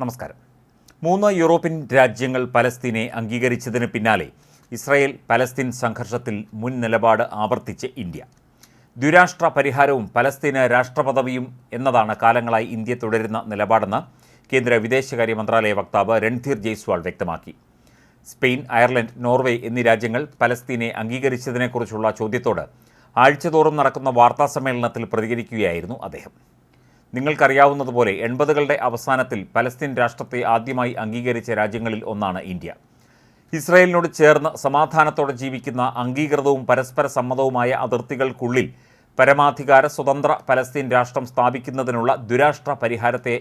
നമസ്കാരം. മൂന്ന് യൂറോപ്യൻ രാജ്യങ്ങൾ പലസ്തീനെ അംഗീകരിച്ചതിന് പിന്നാലെ ഇസ്രായേൽ പലസ്തീൻ സംഘർഷത്തിൽ മുൻ നിലപാട് ആവർത്തിച്ച് ഇന്ത്യ. ദ്വിരാഷ്ട്ര പരിഹാരവും പലസ്തീന് രാഷ്ട്രപദവിയും എന്നതാണ് കാലങ്ങളായി ഇന്ത്യ തുടരുന്ന നിലപാടെന്ന് കേന്ദ്ര വിദേശകാര്യ മന്ത്രാലയ വക്താവ് രൺധീർ ജയ്സ്വാൾ വ്യക്തമാക്കി. സ്പെയിൻ അയർലൻഡ് നോർവേ എന്നീ രാജ്യങ്ങൾ പലസ്തീനെ അംഗീകരിച്ചതിനെക്കുറിച്ചുള്ള ചോദ്യത്തോട് ആഴ്ചതോറും നടക്കുന്ന വാർത്താ സമ്മേളനത്തിൽ പ്രതികരിക്കുകയായിരുന്നു അദ്ദേഹം. നിങ്ങൾക്കറിയാവുന്നതുപോലെ എൺപതുകളുടെ അവസാനത്തിൽ പലസ്തീൻ രാഷ്ട്രത്തെ ആദ്യമായി അംഗീകരിച്ച രാജ്യങ്ങളിൽ ഒന്നാണ് ഇന്ത്യ. ഇസ്രായേലിനോട് ചേർന്ന് സമാധാനത്തോടെ ജീവിക്കുന്ന അംഗീകൃതവും പരസ്പര സമ്മതവുമായ അതിർത്തികൾക്കുള്ളിൽ പരമാധികാര സ്വതന്ത്ര പലസ്തീൻ രാഷ്ട്രം സ്ഥാപിക്കുന്നതിനുള്ള ദുരാഷ്ട്ര പരിഹാരത്തെ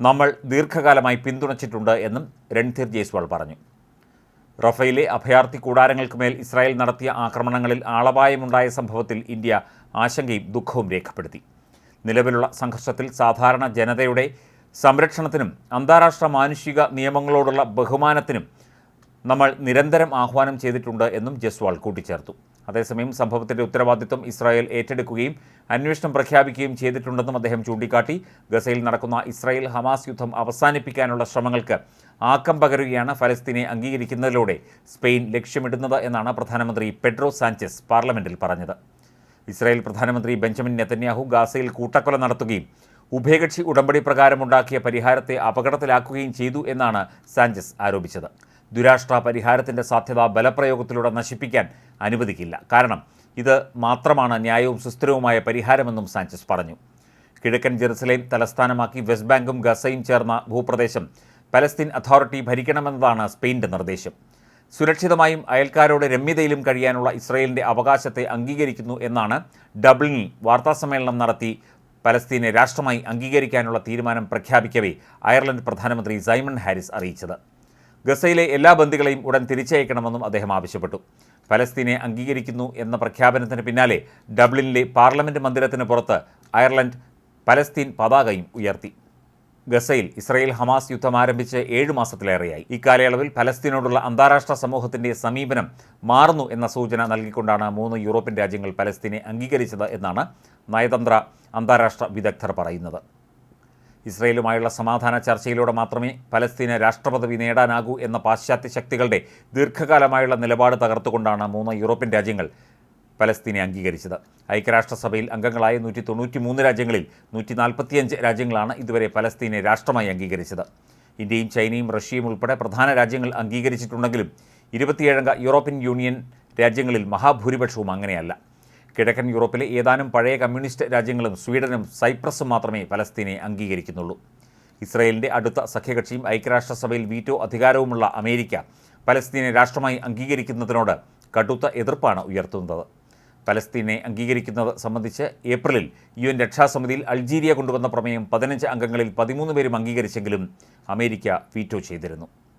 നമ്മൾ ദീർഘകാലമായി പിന്തുണച്ചിട്ടുണ്ട് എന്നും രൺധീർ ജയ്സ്വാൾ പറഞ്ഞു. റഫയിലെ അഭയാർത്ഥി കൂടാരങ്ങൾക്ക് മേൽ ഇസ്രായേൽ നടത്തിയ ആക്രമണങ്ങളിൽ ആളപായമുണ്ടായ സംഭവത്തിൽ ഇന്ത്യ ആശങ്കയും ദുഃഖവും രേഖപ്പെടുത്തി. നിലവിലുള്ള സംഘർഷത്തിൽ സാധാരണ ജനതയുടെ സംരക്ഷണത്തിനും അന്താരാഷ്ട്ര മാനുഷിക നിയമങ്ങളോടുള്ള ബഹുമാനത്തിനും നമ്മൾ നിരന്തരം ആഹ്വാനം ചെയ്തിട്ടുണ്ട് എന്നും ജസ്വാൾ കൂട്ടിച്ചേർത്തു. അതേസമയം സംഭവത്തിന്റെ ഉത്തരവാദിത്വം ഇസ്രായേൽ ഏറ്റെടുക്കുകയും അന്വേഷണം പ്രഖ്യാപിക്കുകയും ചെയ്തിട്ടുണ്ടെന്നും അദ്ദേഹം ചൂണ്ടിക്കാട്ടി. ഗസയിൽ നടക്കുന്ന ഇസ്രായേൽ ഹമാസ് യുദ്ധം അവസാനിപ്പിക്കാനുള്ള ശ്രമങ്ങൾക്ക് ആക്കം പകരുകയാണ് ഫലസ്തീനെ അംഗീകരിക്കുന്നതിലൂടെ സ്പെയിൻ ലക്ഷ്യമിടുന്നത് എന്നാണ് പ്രധാനമന്ത്രി പെഡ്രോ സാഞ്ചസ് പാർലമെന്റിൽ പറഞ്ഞത്. ഇസ്രായേൽ പ്രധാനമന്ത്രി ബെഞ്ചമിൻ നെതന്യാഹു ഗാസയിൽ കൂട്ടക്കൊല നടത്തുകയും ഉഭയകക്ഷി ഉടമ്പടി പ്രകാരമുണ്ടാക്കിയ പരിഹാരത്തെ അപകടത്തിലാക്കുകയും ചെയ്തു എന്നാണ് സാഞ്ചസ് ആരോപിച്ചത്. ദുരാഷ്ട്ര പരിഹാരത്തിന്റെ സാധ്യത ബലപ്രയോഗത്തിലൂടെ നശിപ്പിക്കാൻ അനുവദിക്കില്ല. കാരണം ഇത് മാത്രമാണ് ന്യായവും സുസ്ഥിരവുമായ പരിഹാരമെന്നും സാഞ്ചസ് പറഞ്ഞു. കിഴക്കൻ ജെറുസലേം തലസ്ഥാനമാക്കി വെസ്റ്റ് ബാങ്കും ഗസയും ചേർന്ന ഭൂപ്രദേശം പലസ്തീൻ അതോറിറ്റി ഭരിക്കണമെന്നതാണ് സ്പെയിന്റെ നിർദ്ദേശം. സുരക്ഷിതമായും അയൽക്കാരോട് രമ്യതയിലും കഴിയാനുള്ള ഇസ്രയേലിന്റെ അവകാശത്തെ അംഗീകരിക്കുന്നു എന്നാണ് ഡബ്ലിനിൽ വാർത്താസമ്മേളനം നടത്തി. പലസ്തീനെ രാഷ്ട്രമായി അംഗീകരിക്കാനുള്ള തീരുമാനം പ്രഖ്യാപിക്കവേ അയർലൻഡ് പ്രധാനമന്ത്രി സൈമൺ ഹാരിസ് അറിയിച്ചത്. ഗസയിലെ എല്ലാ ബന്ദികളെയും ഉടൻ തിരിച്ചയക്കണമെന്നും അദ്ദേഹം ആവശ്യപ്പെട്ടു. പലസ്തീനെ അംഗീകരിക്കുന്നു എന്ന പ്രഖ്യാപനത്തിന് പിന്നാലെ ഡബ്ലിനിലെ പാർലമെന്റ് മന്ദിരത്തിന് പുറത്ത് അയർലൻഡ് പലസ്തീൻ പതാകയും ഉയർത്തി. ഗസയിൽ ഇസ്രയേൽ ഹമാസ് യുദ്ധം ആരംഭിച്ച് ഏഴു മാസത്തിലേറെയായി. ഇക്കാലയളവിൽ പലസ്തീനോടുള്ള അന്താരാഷ്ട്ര സമൂഹത്തിന്റെ സമീപനം മാറുന്നു എന്ന സൂചന നൽകിക്കൊണ്ടാണ് മൂന്ന് യൂറോപ്യൻ രാജ്യങ്ങൾ പലസ്തീനെ അംഗീകരിച്ചത് എന്നാണ് നയതന്ത്ര അന്താരാഷ്ട്ര വിദഗ്ധർ പറയുന്നത്. ഇസ്രയേലുമായുള്ള സമാധാന ചർച്ചയിലൂടെ മാത്രമേ പലസ്തീന് രാഷ്ട്രപദവി നേടാനാകൂ എന്ന പാശ്ചാത്യ ശക്തികളുടെ ദീർഘകാലമായുള്ള നിലപാട് തകർത്തുകൊണ്ടാണ് മൂന്ന് യൂറോപ്യൻ രാജ്യങ്ങൾ പലസ്തീനെ അംഗീകരിച്ചത്. ഐക്യരാഷ്ട്രസഭയിൽ അംഗങ്ങളായ നൂറ്റി തൊണ്ണൂറ്റി മൂന്ന് രാജ്യങ്ങളിൽ നൂറ്റി നാൽപ്പത്തിയഞ്ച് രാജ്യങ്ങളാണ് ഇതുവരെ പലസ്തീനെ രാഷ്ട്രമായി അംഗീകരിച്ചത്. ഇന്ത്യയും ചൈനയും റഷ്യയും ഉൾപ്പെടെ പ്രധാന രാജ്യങ്ങൾ അംഗീകരിച്ചിട്ടുണ്ടെങ്കിലും ഇരുപത്തിയേഴംഗ യൂറോപ്യൻ യൂണിയൻ രാജ്യങ്ങളിൽ മഹാഭൂരിപക്ഷവും അങ്ങനെയല്ല. കിഴക്കൻ യൂറോപ്പിലെ ഏതാനും പഴയ കമ്മ്യൂണിസ്റ്റ് രാജ്യങ്ങളും സ്വീഡനും സൈപ്രസും മാത്രമേ പലസ്തീനെ അംഗീകരിക്കുന്നുള്ളൂ. ഇസ്രയേലിന്റെ അടുത്ത സഖ്യകക്ഷിയും ഐക്യരാഷ്ട്രസഭയിൽ വീറ്റോ അധികാരവുമുള്ള അമേരിക്ക പലസ്തീനെ രാഷ്ട്രമായി അംഗീകരിക്കുന്നതിനോട് കടുത്ത എതിർപ്പാണ് ഉയർത്തുന്നത്. പലസ്തീനെ അംഗീകരിക്കുന്നത് സംബന്ധിച്ച് ഏപ്രിലിൽ യു എൻ രക്ഷാസമിതിയിൽ അൾജീരിയ കൊണ്ടുവന്ന പ്രമേയം പതിനഞ്ച് അംഗങ്ങളിൽ പതിമൂന്ന് പേരും അംഗീകരിച്ചെങ്കിലും അമേരിക്ക വീറ്റോ ചെയ്തിരുന്നു.